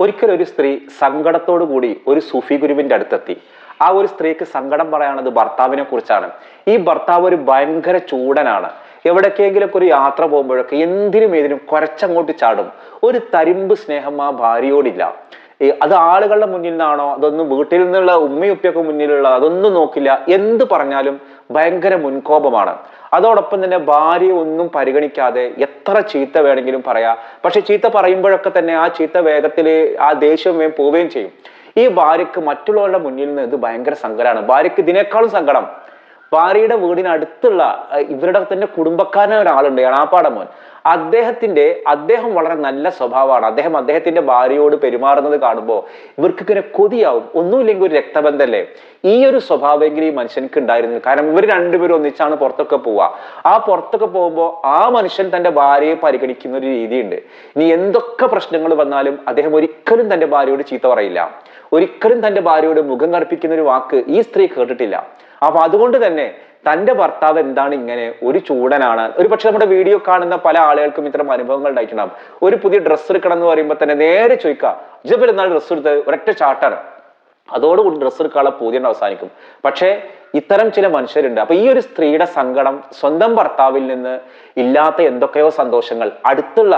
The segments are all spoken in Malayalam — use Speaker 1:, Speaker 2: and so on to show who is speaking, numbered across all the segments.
Speaker 1: ഒരിക്കലും ഒരു സ്ത്രീ സങ്കടത്തോടു കൂടി ഒരു സൂഫി ഗുരുവിന്റെ അടുത്തെത്തി. ആ ഒരു സ്ത്രീക്ക് സങ്കടം പറയാനുള്ളത് ഭർത്താവിനെ കുറിച്ചാണ്. ഈ ഭർത്താവ് ഒരു ഭയങ്കര ചൂടനാണ്. എവിടേക്കെങ്കിലും ഒരു യാത്ര പോകുമ്പോഴൊക്കെ എന്തിനും ഏതിനും കുറച്ചങ്ങോട്ട് ചാടും. ഒരു തരിമ്പ് സ്നേഹം ആ ഭാര്യയോടില്ല. അത് ആളുകളുടെ മുന്നിൽ നിന്നാണോ? അതൊന്നും വീട്ടിൽ നിന്നുള്ള ഉമ്മയുപ്പയൊക്കെ മുന്നിലുള്ള അതൊന്നും നോക്കില്ല. എന്ത് പറഞ്ഞാലും ഭയങ്കര മുൻകോപമാണ്. അതോടൊപ്പം തന്നെ ഭാര്യ ഒന്നും പരിഗണിക്കാതെ എത്ര ചീത്ത വേണമെങ്കിലും പറയാ. പക്ഷെ ചീത്ത പറയുമ്പോഴൊക്കെ തന്നെ ആ ചീത്ത വേഗത്തിൽ ആ ദേഷ്യം വേഗം പോവുകയും ചെയ്യും. ഈ ഭാര്യക്ക് മറ്റുള്ളവരുടെ മുന്നിൽ നിന്ന് ഇത് ഭയങ്കര സങ്കടമാണ്. ഭാര്യക്ക് ഇതിനേക്കാളും സങ്കടം. ഭാര്യയുടെ വീടിനടുത്തുള്ള ഇവരുടെ തന്നെ കുടുംബക്കാരനായ ഒരാളുണ്ട് എണാപ്പാട മോൻ അദ്ദേഹത്തിന്റെ അദ്ദേഹം വളരെ നല്ല സ്വഭാവമാണ്. അദ്ദേഹം അദ്ദേഹത്തിന്റെ ഭാര്യയോട് പെരുമാറുന്നത് കാണുമ്പോൾ ഇവർക്ക് ഇങ്ങനെ കൊതിയാവും. ഒന്നുമില്ലെങ്കിൽ ഒരു രക്തബന്ധല്ലേ? ഈ ഒരു സ്വഭാവമെങ്കിലും ഈ മനുഷ്യനക്ക് ഉണ്ടായിരുന്നില്ല. കാരണം ഇവർ രണ്ടുപേരും ഒന്നിച്ചാണ് പുറത്തൊക്കെ പോവുക. ആ പുറത്തൊക്കെ പോകുമ്പോൾ ആ മനുഷ്യൻ തന്റെ ഭാര്യയെ പരിഗണിക്കുന്ന ഒരു രീതിയുണ്ട്. ഇനി എന്തൊക്കെ പ്രശ്നങ്ങൾ വന്നാലും അദ്ദേഹം ഒരിക്കലും തന്റെ ഭാര്യയോട് ചീത്ത പറയില്ല. ഒരിക്കലും തന്റെ ഭാര്യയോട് മുഖം കറുപ്പിക്കുന്ന ഒരു വാക്ക് ഈ സ്ത്രീ കേട്ടിട്ടില്ല. അപ്പൊ അതുകൊണ്ട് തന്നെ തന്റെ ഭർത്താവ് എന്താണ് ഇങ്ങനെ ഒരു ചൂടനാണ്? ഒരു പക്ഷെ നമ്മുടെ വീഡിയോ കാണുന്ന പല ആളുകൾക്കും ഇത്തരം അനുഭവങ്ങൾ ഉണ്ടായിട്ടുണ്ടാകും ഒരു പുതിയ ഡ്രസ്സ് എടുക്കണം എന്ന് പറയുമ്പോൾ തന്നെ നേരെ ചോദിക്കുക ഇജബൽ എന്നാൽ ഡ്രസ്സ് എടുത്ത് ഒരൊറ്റ ചാട്ടാണ് അതോടുകൂടി ഡ്രസ്സ് എടുക്കാനുള്ള പൂതിയുണ്ട് അവസാനിക്കും. പക്ഷേ ഇത്തരം ചില മനുഷ്യരുണ്ട്. അപ്പൊ ഈ ഒരു സ്ത്രീയുടെ സങ്കടം സ്വന്തം ഭർത്താവിൽ നിന്ന് ഇല്ലാത്ത എന്തൊക്കെയോ സന്തോഷങ്ങൾ. അടുത്തുള്ള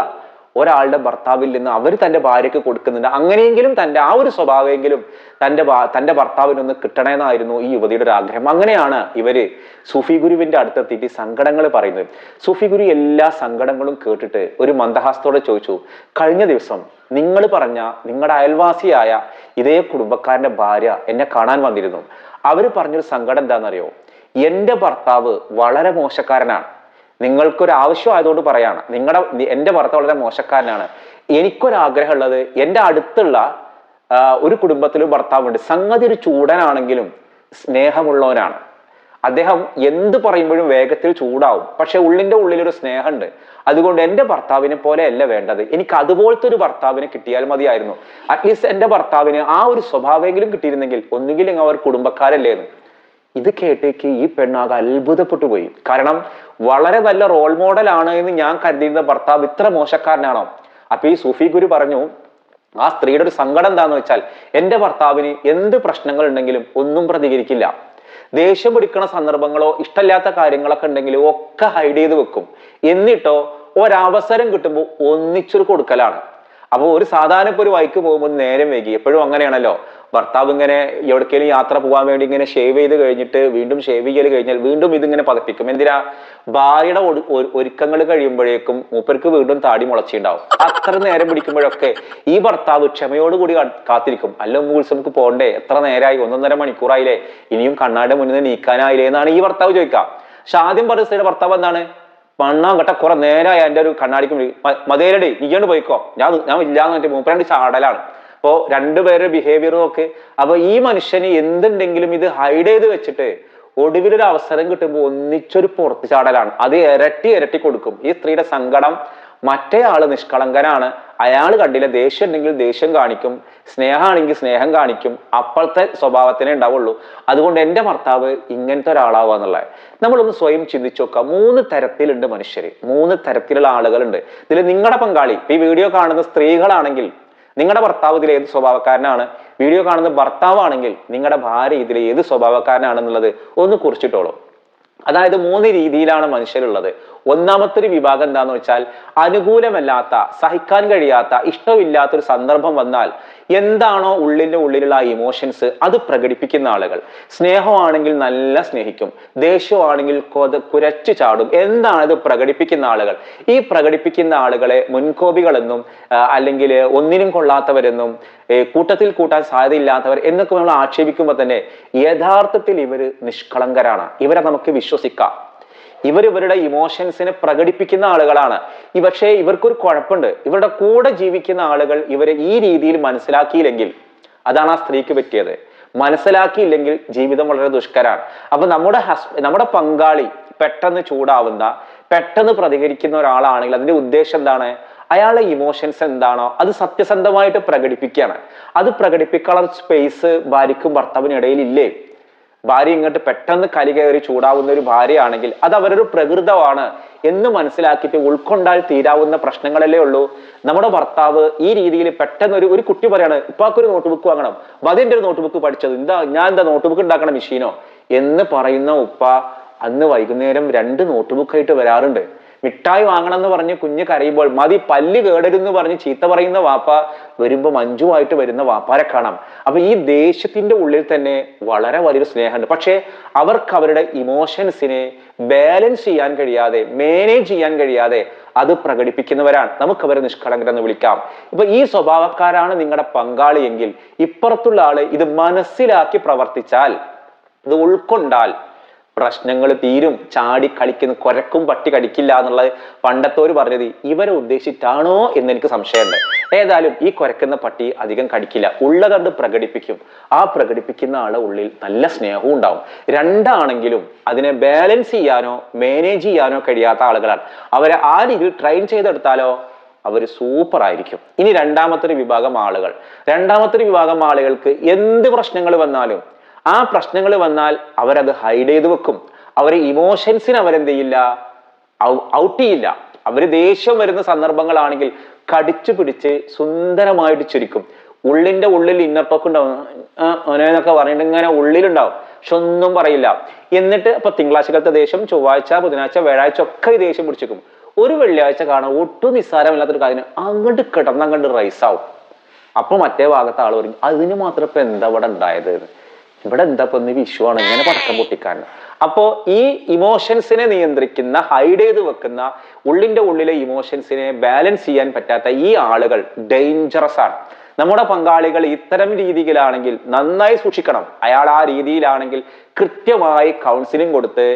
Speaker 1: ഒരാളുടെ ഭർത്താവിൽ നിന്ന് അവർ തന്റെ ഭാര്യയ്ക്ക് കൊടുക്കുന്നുണ്ട്. അങ്ങനെയെങ്കിലും തന്റെ ആ ഒരു സ്വഭാവമെങ്കിലും തന്റെ തന്റെ ഭർത്താവിനൊന്ന് കിട്ടണമെന്നായിരുന്നു ഈ യുവതിയുടെ ഒരു ആഗ്രഹം. അങ്ങനെയാണ് ഇവർ സൂഫി ഗുരുവിന്റെ അടുത്തെത്തിയിട്ട് സങ്കടങ്ങൾ പറയുന്നത്. സൂഫി ഗുരു എല്ലാ സങ്കടങ്ങളും കേട്ടിട്ട് ഒരു മന്ദഹാസത്തോടെ ചോദിച്ചു കഴിഞ്ഞ ദിവസം നിങ്ങൾ പറഞ്ഞ നിങ്ങളുടെ അയൽവാസിയായ ഇതേ കുടുംബക്കാരന്റെ ഭാര്യ എന്നെ കാണാൻ വന്നിരുന്നു. അവർ പറഞ്ഞൊരു സങ്കടം എന്താണെന്നറിയോ? എന്റെ ഭർത്താവ് വളരെ മോശക്കാരനാണ്. നിങ്ങൾക്കൊരു ആവശ്യം ആയതുകൊണ്ട് പറയാണ് നിങ്ങളുടെ എന്റെ ഭർത്താവ് വളരെ മോശക്കാരനാണ്. എനിക്കൊരാഗ്രഹം ഉള്ളത് എന്റെ അടുത്തുള്ള ഒരു കുടുംബത്തിലും ഭർത്താവുണ്ട്. സംഗതി ഒരു ചൂടനാണെങ്കിലും സ്നേഹമുള്ളവനാണ്. അദ്ദേഹം എന്ത് പറയുമ്പോഴും വേഗത്തിൽ ചൂടാവും. പക്ഷെ ഉള്ളിന്റെ ഉള്ളിലൊരു സ്നേഹമുണ്ട്. അതുകൊണ്ട് എന്റെ ഭർത്താവിനെ പോലെ അല്ല വേണ്ടത്. എനിക്ക് അതുപോലത്തെ ഒരു ഭർത്താവിനെ കിട്ടിയാൽ മതിയായിരുന്നു. അറ്റ്ലീസ്റ്റ് എന്റെ ഭർത്താവിന് ആ ഒരു സ്വഭാവമെങ്കിലും കിട്ടിയിരുന്നെങ്കിൽ ഒന്നുകിൽ അവർ കുടുംബക്കാരല്ലേന്ന് ഇത് കേട്ടേക്ക് ഈ പെണ്ണാകെ അത്ഭുതപ്പെട്ടു പോയി കാരണം വളരെ നല്ല റോൾ മോഡലാണ് എന്ന് ഞാൻ കരുതിയിരുന്ന ഭർത്താവ് ഇത്ര മോശക്കാരനാണോ? അപ്പൊ ഈ സൂഫി ഗുരു പറഞ്ഞു ആ സ്ത്രീയുടെ ഒരു സങ്കടം എന്താന്ന് വെച്ചാൽ എന്റെ ഭർത്താവിന് എന്ത് പ്രശ്നങ്ങൾ ഉണ്ടെങ്കിലും ഒന്നും പ്രതികരിക്കില്ല. ദേഷ്യം പിടിക്കുന്ന സന്ദർഭങ്ങളോ ഇഷ്ടമില്ലാത്ത കാര്യങ്ങളൊക്കെ ഉണ്ടെങ്കിലും ഒക്കെ ഹൈഡ് ചെയ്ത് വെക്കും. എന്നിട്ടോ ഒരവസരം കിട്ടുമ്പോൾ ഒന്നിച്ചൊരു കൊടുക്കലാണ്. അപ്പോൾ ഒരു സാധാരണ ഇപ്പൊ ഒരു വൈക്ക് പോകുമ്പോൾ നേരം വൈകി. എപ്പോഴും അങ്ങനെയാണല്ലോ. ഭർത്താവ് ഇങ്ങനെ എവിടേക്കെങ്കിലും യാത്ര പോകാൻ വേണ്ടി ഇങ്ങനെ ഷേവ് ചെയ്ത് കഴിഞ്ഞിട്ട് വീണ്ടും ഷേവ് ചെയ്യൽ കഴിഞ്ഞാൽ വീണ്ടും ഇതിങ്ങനെ പതപ്പിക്കും. എന്തിനാ? ഭാര്യയുടെ ഒരു- ഒരു- ഒരുക്കങ്ങൾ കഴിയുമ്പോഴേക്കും മൂപ്പർക്ക് വീണ്ടും താടി മുളച്ചിണ്ടാവും. അത്ര നേരം പിടിക്കുമ്പോഴൊക്കെ ഈ ഭർത്താവ് ക്ഷമയോടുകൂടി കാത്തിരിക്കും. അല്ല മൂൾസ് നമുക്ക് പോകണ്ടേ എത്ര നേരമായി ഒന്നൊന്നര മണിക്കൂറായില്ലേ? ഇനിയും കണ്ണാടെ മുന്നിൽ നിന്ന് നീക്കാനായില്ലേ എന്നാണ് ഈ ഭർത്താവ് ചോദിക്കുക പക്ഷെ ആദ്യം പറഞ്ഞ സ്ത്രീയുടെ ഭർത്താവ് എന്താണ്? മണ്ണാങ്കട്ട കുറെ നേരമായി എന്റെ ഒരു കണ്ണാടിക്ക് മതേരടി നീ നീയോണ്ട് പോയിക്കോ. ഞാൻ ഞാൻ ഇല്ലാന്ന് പറഞ്ഞിട്ട് മൂപ്പരണ്ട് ചാടലാണ്. അപ്പോ രണ്ടുപേരുടെ ബിഹേവിയർ നോക്ക്. അപ്പൊ ഈ മനുഷ്യന് എന്തുണ്ടെങ്കിലും ഇത് ഹൈഡ് ചെയ്ത് വെച്ചിട്ട് ഒടുവിലൊരു അവസരം കിട്ടുമ്പോൾ ഒന്നിച്ചൊരു പുറത്ത് ചാടലാണ്. അത് ഇരട്ടി ഇരട്ടി കൊടുക്കും. ഈ സ്ത്രീയുടെ സങ്കടം മറ്റേ ആൾ നിഷ്കളങ്കനാണ്. അയാൾ കണ്ടില്ല ദേഷ്യം ഉണ്ടെങ്കിൽ ദേഷ്യം കാണിക്കും. സ്നേഹമാണെങ്കിൽ സ്നേഹം കാണിക്കും. അപ്പോഴത്തെ സ്വഭാവത്തിനേ ഉണ്ടാവുള്ളൂ. അതുകൊണ്ട് എന്റെ ഭർത്താവ് ഇങ്ങനത്തെ ഒരാളാവുക എന്നുള്ളത്. നമ്മളൊന്ന് സ്വയം ചിന്തിച്ചു നോക്കുക. മൂന്ന് തരത്തിലുണ്ട് മനുഷ്യർ മൂന്ന് തരത്തിലുള്ള ആളുകളുണ്ട്. ഇതിൽ നിങ്ങളുടെ പങ്കാളി. ഈ വീഡിയോ കാണുന്ന സ്ത്രീകളാണെങ്കിൽ നിങ്ങളുടെ ഭർത്താവ് ഇതിൽ ഏത് സ്വഭാവക്കാരനാണ്? വീഡിയോ കാണുന്ന ഭർത്താവാണെങ്കിൽ നിങ്ങളുടെ ഭാര്യ ഇതിൽ ഏത് സ്വഭാവക്കാരനാണെന്നുള്ളത് ഒന്ന് കുറിച്ചിട്ടോളൂ. അതായത് മൂന്ന് രീതിയിലാണ് മനുഷ്യരുള്ളത്. ഒന്നാമത്തെ ഒരു വിഭാഗം എന്താന്ന് വെച്ചാൽ അനുകൂലമല്ലാത്ത സഹിക്കാൻ കഴിയാത്ത ഇഷ്ടമില്ലാത്തൊരു സന്ദർഭം വന്നാൽ എന്താണോ ഉള്ളിന്റെ ഉള്ളിലുള്ള ഇമോഷൻസ് അത് പ്രകടിപ്പിക്കുന്ന ആളുകൾ. സ്നേഹമാണെങ്കിൽ നല്ല സ്നേഹിക്കും ദേഷ്യമാണെങ്കിൽ കൊത കുരച്ചു ചാടും. എന്താണ് ഇത് പ്രകടിപ്പിക്കുന്ന ആളുകൾ? ഈ പ്രകടിപ്പിക്കുന്ന ആളുകളെ മുൻകോപികളെന്നും അല്ലെങ്കിൽ ഒന്നിനും കൊള്ളാത്തവരെന്നും കൂട്ടത്തിൽ കൂട്ടാൻ സാധ്യതയില്ലാത്തവർ എന്നൊക്കെ നമ്മൾ ആക്ഷേപിക്കുമ്പോൾ തന്നെ യഥാർത്ഥത്തിൽ ഇവർ നിഷ്കളങ്കരാണ്. ഇവരെ നമുക്ക് വിശ്വസിക്കാം. ഇവർ ഇവരുടെ ഇമോഷൻസിനെ പ്രകടിപ്പിക്കുന്ന ആളുകളാണ്. ഈ പക്ഷേ ഇവർക്കൊരു കുഴപ്പമുണ്ട്. ഇവരുടെ കൂടെ ജീവിക്കുന്ന ആളുകൾ ഇവരെ ഈ രീതിയിൽ മനസ്സിലാക്കിയില്ലെങ്കിൽ അതാണ് ആ സ്ത്രീക്ക് പറ്റിയത്. മനസ്സിലാക്കിയില്ലെങ്കിൽ ജീവിതം വളരെ ദുഷ്കരാണ് അപ്പൊ നമ്മുടെ ഹസ് നമ്മുടെ പങ്കാളി പെട്ടെന്ന് ചൂടാവുന്ന പെട്ടെന്ന് പ്രതികരിക്കുന്ന ഒരാളാണെങ്കിൽ അതിന്റെ ഉദ്ദേശം എന്താണ്? അയാളെ ഇമോഷൻസ് എന്താണോ അത് സത്യസന്ധമായിട്ട് പ്രകടിപ്പിക്കുകയാണ്. അത് പ്രകടിപ്പിക്കാനുള്ള സ്പേസ് ഭാര്യയ്ക്കും ഭർത്താവിനും ഇടയിൽ ഇല്ലേ ഭാര്യ ഇങ്ങോട്ട് പെട്ടെന്ന് കലി കയറി ചൂടാവുന്ന ഒരു ഭാര്യയാണെങ്കിൽ അത് അവരൊരു പ്രകൃതമാണ് എന്ന് മനസ്സിലാക്കിയിട്ട് ഉൾക്കൊണ്ടാൽ തീരാവുന്ന പ്രശ്നങ്ങളല്ലേ ഉള്ളൂ. നമ്മുടെ ഭർത്താവ് ഈ രീതിയിൽ പെട്ടെന്ന് ഒരു ഒരു കുട്ടി പറയാണ് ഇപ്പാക്കൊരു നോട്ട് ബുക്ക് വാങ്ങണം മതിന്റെ ഒരു നോട്ട് ബുക്ക് പഠിച്ചത്. എന്താ ഞാൻ എന്താ നോട്ട് ബുക്ക് ഉണ്ടാക്കണ മെഷീനോ എന്ന് പറയുന്ന ഉപ്പ അന്ന് വൈകുന്നേരം രണ്ട് നോട്ട് ബുക്കായിട്ട് വരാറുണ്ട്. മിഠായി വാങ്ങണം എന്ന് പറഞ്ഞ് കുഞ്ഞ് കരയുമ്പോൾ മതി പല്ല് കേടരുന്ന് പറഞ്ഞ് ചീത്ത പറയുന്ന വാപ്പ വരുമ്പോ മഞ്ജുവായിട്ട് വരുന്ന വാപ്പാരെ കാണാം. അപ്പൊ ഈ ദേഷ്യത്തിന്റെ ഉള്ളിൽ തന്നെ വളരെ വലിയൊരു സ്നേഹമുണ്ട്. പക്ഷേ അവർക്ക് അവരുടെ ഇമോഷൻസിനെ ബാലൻസ് ചെയ്യാൻ കഴിയാതെ മാനേജ് ചെയ്യാൻ കഴിയാതെ അത് പ്രകടിപ്പിക്കുന്നവരാണ്. നമുക്ക് അവരെ നിഷ്കളങ്കരെന്ന് വിളിക്കാം. ഇപ്പൊ ഈ സ്വഭാവക്കാരാണ് നിങ്ങളുടെ പങ്കാളിയെങ്കിൽ ഇപ്പുറത്തുള്ള ആൾ ഇത് മനസ്സിലാക്കി പ്രവർത്തിച്ചാൽ ഇത് ഉൾക്കൊണ്ടാൽ പ്രശ്നങ്ങൾ തീരും ചാടി കളിക്കുന്ന കുരക്കും പട്ടി കടിക്കില്ല എന്നുള്ളത് പണ്ടത്തോര് പറഞ്ഞത് ഇവരെ ഉദ്ദേശിച്ചിട്ടാണോ എന്ന് എനിക്ക് സംശയമുണ്ട്. ഏതായാലും ഈ കുരക്കുന്ന പട്ടി അധികം കടിക്കില്ല. ഉള്ളതണ്ട് പ്രകടിപ്പിക്കും. ആ പ്രകടിപ്പിക്കുന്ന ആളെ ഉള്ളിൽ നല്ല സ്നേഹവും ഉണ്ടാവും. രണ്ടാണെങ്കിലും അതിനെ ബാലൻസ് ചെയ്യാനോ മാനേജ് ചെയ്യാനോ കഴിയാത്ത ആളുകളാണ്. അവരെ ആ രീതിയിൽ ട്രെയിൻ ചെയ്തെടുത്താലോ അവർ സൂപ്പർ ആയിരിക്കും. ഇനി രണ്ടാമത്തെ വിഭാഗം ആളുകൾ. രണ്ടാമത്തെ വിഭാഗം ആളുകൾക്ക് എന്ത് പ്രശ്നങ്ങൾ വന്നാലും ആ പ്രശ്നങ്ങൾ വന്നാൽ അവരത് ഹൈഡ് ചെയ്ത് വെക്കും. അവരെ ഇമോഷൻസിന് അവരെന്ത് ചെയ്യില്ല ഔട്ട് ചെയ്യില്ല. അവർ ദേഷ്യം വരുന്ന സന്ദർഭങ്ങളാണെങ്കിൽ കടിച്ചു പിടിച്ച് സുന്ദരമായിട്ട് ചുരുക്കും. ഉള്ളിന്റെ ഉള്ളിൽ ഇന്നർ ടോക്ക് ഉണ്ടാവും. അവനെന്നൊക്കെ പറഞ്ഞിട്ട് ഇങ്ങനെ ഉള്ളിലുണ്ടാവും. പക്ഷെ ഒന്നും പറയില്ല. എന്നിട്ട് ഇപ്പൊ തിങ്കളാഴ്ചകളത്തെ ദേഷ്യം ചൊവ്വാഴ്ച ബുധനാഴ്ച വ്യാഴാഴ്ച ഒക്കെ ദേഷ്യം പിടിച്ചേക്കും ഒരു വെള്ളിയാഴ്ച കാണാൻ ഒട്ടും നിസ്സാരമില്ലാത്തൊരു കാര്യം. അങ്ങോട്ട് കിടന്ന് റൈസ് ആവും. അപ്പൊ മറ്റേ ഭാഗത്തെ ആൾ പറയും അതിന് മാത്രം ഇപ്പൊ എന്താ ഇവിടെ ഉണ്ടായത്. ഇവിടെ എന്താ ഇപ്പൊ ഇന്ന് വിഷുവാണ് ഇങ്ങനെ പടക്കം പൊട്ടിക്കാൻ അപ്പോ ഈ ഇമോഷൻസിനെ നിയന്ത്രിക്കുന്ന ഹൈഡ് ചെയ്ത് വെക്കുന്ന ഉള്ളിന്റെ ഉള്ളിലെ ഇമോഷൻസിനെ ബാലൻസ് ചെയ്യാൻ പറ്റാത്ത ഈ ആളുകൾ ഡേഞ്ചറസ് ആണ്. നമ്മുടെ പങ്കാളികൾ ഇത്തരം രീതിയിലാണെങ്കിൽ നന്നായി സൂക്ഷിക്കണം. അയാൾ ആ രീതിയിലാണെങ്കിൽ കൃത്യമായി കൗൺസിലിംഗ് കൊടുത്ത്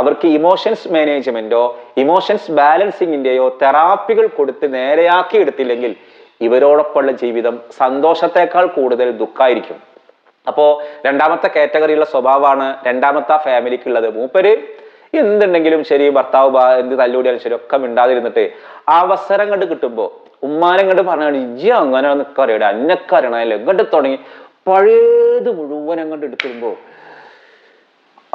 Speaker 1: അവർക്ക് ഇമോഷൻസ് മാനേജ്മെന്റോ ഇമോഷൻസ് ബാലൻസിങ്ങിന്റെയോ തെറാപ്പികൾ കൊടുത്ത് നേരെയാക്കി എടുത്തില്ലെങ്കിൽ ഇവരോടൊപ്പമുള്ള ജീവിതം സന്തോഷത്തെക്കാൾ കൂടുതൽ ദുഃഖായിരിക്കും. അപ്പോ രണ്ടാമത്തെ കാറ്റഗറിയുള്ള സ്വഭാവമാണ് രണ്ടാമത്തെ ഫാമിലിക്ക് ഉള്ളത് മൂപ്പര് എന്തുണ്ടെങ്കിലും ശരി ഭർത്താവ് എന്ത് തല്ലുകൂടിയാലും ശരി ഒക്കെ മിണ്ടാതിരുന്നിട്ട് അവസരം കണ്ട് കിട്ടുമ്പോൾ ഉമ്മാനം കണ്ട് പറഞ്ഞാണ് ഇജ്ജി അങ്ങനെ നിക്കറിയട അന്നൊക്കെ അറിയണല്ലോ ഇങ്ങോട്ട് തുടങ്ങി. പഴയത് മുഴുവൻ അങ്ങോട്ട് എടുത്തിരുമ്പോ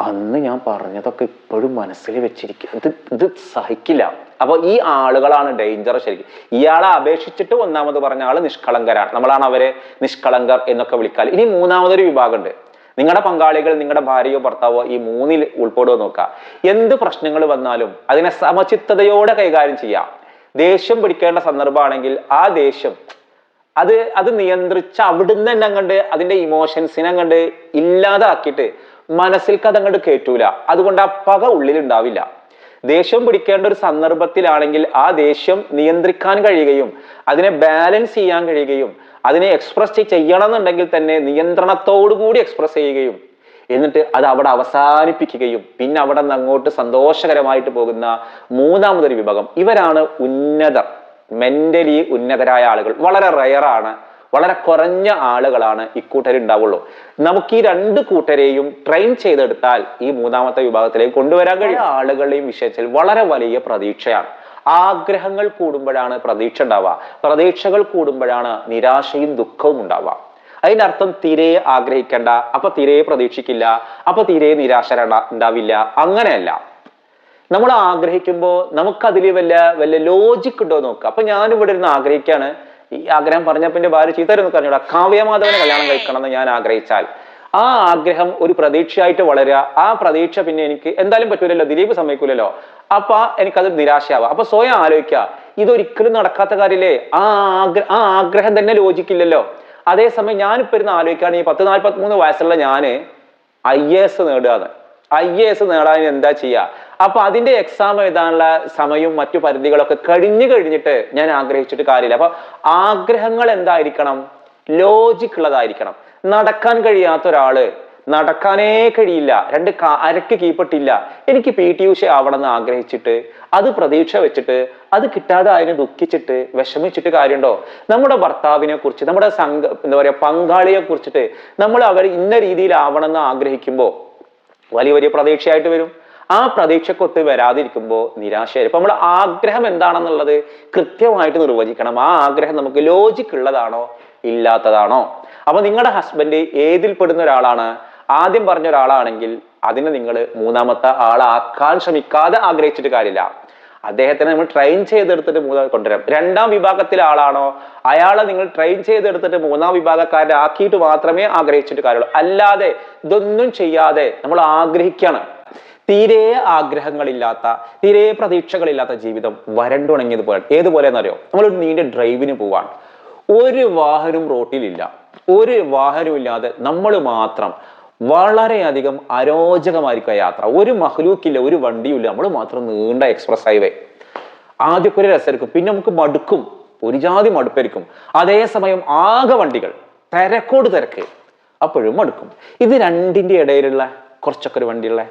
Speaker 1: അന്ന് ഞാൻ പറഞ്ഞതൊക്കെ ഇപ്പോഴും മനസ്സിൽ വെച്ചിരിക്കും. ഇത് ഇത് സഹിക്കില്ല. അപ്പൊ ഈ ആളുകളാണ് ഡേഞ്ചർ ശരിക്കും. ഇയാളെ അപേക്ഷിച്ചിട്ട് ഒന്നാമത് പറഞ്ഞ ആൾ നിഷ്കളങ്കരാണ്. നമ്മളാണ് അവരെ നിഷ്കളങ്കർ എന്നൊക്കെ വിളിക്കാറ് ഇനി മൂന്നാമതൊരു വിഭാഗമുണ്ട്. നിങ്ങളുടെ പങ്കാളികൾ നിങ്ങളുടെ ഭാര്യയോ ഭർത്താവോ ഈ മൂന്നിൽ ഉൾപ്പെടുക നോക്കുക എന്ത് പ്രശ്നങ്ങൾ വന്നാലും അതിനെ സമചിത്തതയോടെ കൈകാര്യം ചെയ്യാം. ദേഷ്യം പിടിക്കേണ്ട സന്ദർഭമാണെങ്കിൽ ആ ദേഷ്യം അത് അത് നിയന്ത്രിച്ച് അവിടുന്ന് തന്നെ അങ്ങണ്ട് അതിന്റെ ഇമോഷൻസിനെ അങ്ങണ്ട് ഇല്ലാതാക്കിയിട്ട് മനസ്സിൽക്ക് കഥങ്ങട് കേറ്റൂല. അതുകൊണ്ട് ആ പക ഉള്ളിൽ ഉണ്ടാവില്ല ദേഷ്യം പിടിക്കേണ്ട ഒരു സന്ദർഭത്തിലാണെങ്കിൽ ആ ദേഷ്യം നിയന്ത്രിക്കാൻ കഴിയുകയും അതിനെ ബാലൻസ് ചെയ്യാൻ കഴിയുകയും അതിനെ എക്സ്പ്രസ് ചെയ്യണം എന്നുണ്ടെങ്കിൽ തന്നെ നിയന്ത്രണത്തോടു കൂടി എക്സ്പ്രസ് ചെയ്യുകയും എന്നിട്ട് അത് അവിടെ അവസാനിപ്പിക്കുകയും പിന്നെ അവിടെ നിന്ന് അങ്ങോട്ട് സന്തോഷകരമായിട്ട് പോകുന്ന മൂന്നാമതൊരു വിഭാഗം. ഇവരാണ് ഉന്നതർ. മെന്റലി ഉന്നതരായ ആളുകൾ. വളരെ റയറാണ് വളരെ കുറഞ്ഞ ആളുകളാണ് ഇക്കൂട്ടർ ഉണ്ടാവുള്ളൂ. നമുക്ക് ഈ രണ്ട് കൂട്ടരെയും ട്രെയിൻ ചെയ്തെടുത്താൽ ഈ മൂന്നാമത്തെ വിഭാഗത്തിലേക്ക് കൊണ്ടുവരാൻ കഴിയും. ആളുകളുടെയും വിഷയത്തിൽ വളരെ വലിയ പ്രതീക്ഷയാണ്. ആഗ്രഹങ്ങൾ കൂടുമ്പോഴാണ് പ്രതീക്ഷ ഉണ്ടാവുക. പ്രതീക്ഷകൾ കൂടുമ്പോഴാണ് നിരാശയും ദുഃഖവും ഉണ്ടാവുക. അതിനർത്ഥം തീരെ ആഗ്രഹിക്കണ്ട അപ്പൊ തീരെ പ്രതീക്ഷിക്കില്ല അപ്പൊ തീരെ നിരാശ ഉണ്ടാവില്ല അങ്ങനെയല്ല. നമ്മൾ ആഗ്രഹിക്കുമ്പോൾ നമുക്കതിൽ വല്ല വല്ല ലോജിക് ഉണ്ടോ നോക്കുക. അപ്പൊ ഞാനിവിടെ ഇരുന്ന് ആഗ്രഹിക്കാണ് ഈ ആഗ്രഹം പറഞ്ഞപ്പോ എന്റെ ഭാര്യ ചീത്ത നോക്കി പറഞ്ഞോടാ. കാവ്യമാധവനെ കല്യാണം കഴിക്കണം എന്ന് ഞാൻ ആഗ്രഹിച്ചാൽ ആ ആഗ്രഹം ഒരു പ്രതീക്ഷയായിട്ട് വളരുക. ആ പ്രതീക്ഷ പിന്നെ എനിക്ക് എന്തായാലും പറ്റൂലല്ലോ ദിലീപ് സമ്മതിക്കൂലല്ലോ. അപ്പൊ എനിക്കത് നിരാശയാവാം അപ്പൊ സ്വയം ആലോചിക്കുക ഇതൊരിക്കലും നടക്കാത്ത കാര്യമില്ലേ ആ ആഗ്ര ആ ആഗ്രഹം തന്നെ ലോചിക്കില്ലല്ലോ അതേസമയം ഞാനിപ്പോ ഇരുന്ന് ആലോചിക്കുകയാണ് ഈ പത്ത് നാൽപ്പത്തി മൂന്ന് വയസ്സുള്ള ഞാൻ ഐ എ എസ് നേടുകയാണ്. ഐ എ എസ് നേടാൻ എന്താ ചെയ്യുക അപ്പൊ അതിന്റെ എക്സാം എഴുതാനുള്ള സമയവും മറ്റു പരിധികളൊക്കെ കഴിഞ്ഞു കഴിഞ്ഞിട്ട് ഞാൻ ആഗ്രഹിച്ചിട്ട് കാര്യമില്ല. അപ്പൊ ആഗ്രഹങ്ങൾ എന്തായിരിക്കണം? ലോജിക് ഉള്ളതായിരിക്കണം. നടക്കാൻ കഴിയാത്ത ഒരാൾ നടക്കാനേ കഴിയില്ല. രണ്ട് അരക്ക് കീപ്പട്ടില്ല. എനിക്ക് പി ടി ഉഷ ആവണമെന്ന് ആഗ്രഹിച്ചിട്ട് അത് പ്രതീക്ഷ വെച്ചിട്ട് അത് കിട്ടാതെ അതിനെ ദുഃഖിച്ചിട്ട് വിഷമിച്ചിട്ട് കാര്യമുണ്ടോ? നമ്മുടെ ഭർത്താവിനെ കുറിച്ച് നമ്മുടെ സംഘ എന്താ പറയുക പങ്കാളിയെ കുറിച്ചിട്ട് നമ്മൾ അവർ ഇന്ന രീതിയിലാവണമെന്ന് ആഗ്രഹിക്കുമ്പോൾ വലിയ വലിയ പ്രതീക്ഷയായിട്ട് വരും. ആ പ്രതീക്ഷക്കൊത്ത് വരാതിരിക്കുമ്പോൾ നിരാശയായി. ഇപ്പൊ നമ്മുടെ ആഗ്രഹം എന്താണെന്നുള്ളത് കൃത്യമായിട്ട് നിർവചിക്കണം. ആ ആഗ്രഹം നമുക്ക് ലോജിക്ക് ഉള്ളതാണോ ഇല്ലാത്തതാണോ? അപ്പൊ നിങ്ങളുടെ ഹസ്ബൻഡ് ഏതിൽ പെടുന്ന ഒരാളാണ്? ആദ്യം പറഞ്ഞ ഒരാളാണെങ്കിൽ അതിനെ നിങ്ങൾ മൂന്നാമത്തെ ആളാക്കാൻ ശ്രമിക്കാതെ ആഗ്രഹിച്ചിട്ട് കാര്യമില്ല. അദ്ദേഹത്തിനെ നമ്മൾ ട്രെയിൻ ചെയ്തെടുത്തിട്ട് മൂന്നാം കൊണ്ടുവരാം. രണ്ടാം വിഭാഗത്തിലെ ആളാണോ? അയാളെ നിങ്ങൾ ട്രെയിൻ ചെയ്തെടുത്തിട്ട് മൂന്നാം വിഭാഗക്കാരെ ആക്കിയിട്ട് മാത്രമേ ആഗ്രഹിച്ചിട്ട് കാര്യമുള്ളൂ. അല്ലാതെ ഇതൊന്നും ചെയ്യാതെ നമ്മൾ ആഗ്രഹിക്കണം. തീരെ ആഗ്രഹങ്ങളില്ലാത്ത തീരെ പ്രതീക്ഷകളില്ലാത്ത ജീവിതം വരണ്ടുണങ്ങിയത് പോലെ ഏതുപോലെ എന്നറിയോ നമ്മളൊരു നീണ്ട ഡ്രൈവിന് പോവാണ്. ഒരു വാഹനവും റോട്ടിലില്ല. ഒരു വാഹനവും ഇല്ലാതെ നമ്മൾ മാത്രം വളരെയധികം അരോചകമായിരിക്കും യാത്ര. ഒരു മഹ്ലൂക്കില്ല ഒരു വണ്ടിയുമില്ല. നമ്മൾ മാത്രം നീണ്ട എക്സ്പ്രസ് ഹൈവേ ആദ്യമൊക്കെ രസമായിരിക്കും. പിന്നെ നമുക്ക് മടുക്കും. ഒരു ജാതി മടുപ്പായിരിക്കും. അതേസമയം ആകെ വണ്ടികൾ. തിരക്കോട് തിരക്ക്. അപ്പോഴും മടുക്കും. ഇത് രണ്ടിന്റെ ഇടയിലുള്ള കുറച്ചൊക്കെ ഒരു വണ്ടിയുള്ള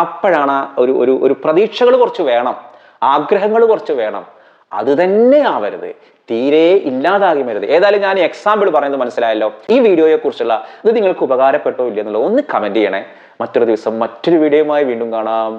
Speaker 1: അപ്പോഴാണ് ഒരു ഒരു പ്രതീക്ഷകൾ കുറച്ച് വേണം. ആഗ്രഹങ്ങൾ കുറച്ച് വേണം. അത് തന്നെ ആവരുത് തീരെ ഇല്ലാതാകി വരുത് ഏതായാലും ഞാൻ എക്സാമ്പിൾ പറയുന്നത് മനസ്സിലായല്ലോ. ഈ വീഡിയോയെ കുറിച്ചുള്ള ഇത് നിങ്ങൾക്ക് ഉപകാരപ്പെട്ടോ ഇല്ലെന്നുള്ളത് ഒന്ന് കമന്റ് ചെയ്യണേ. മറ്റൊരു ദിവസം മറ്റൊരു വീഡിയോയുമായി വീണ്ടും കാണാം.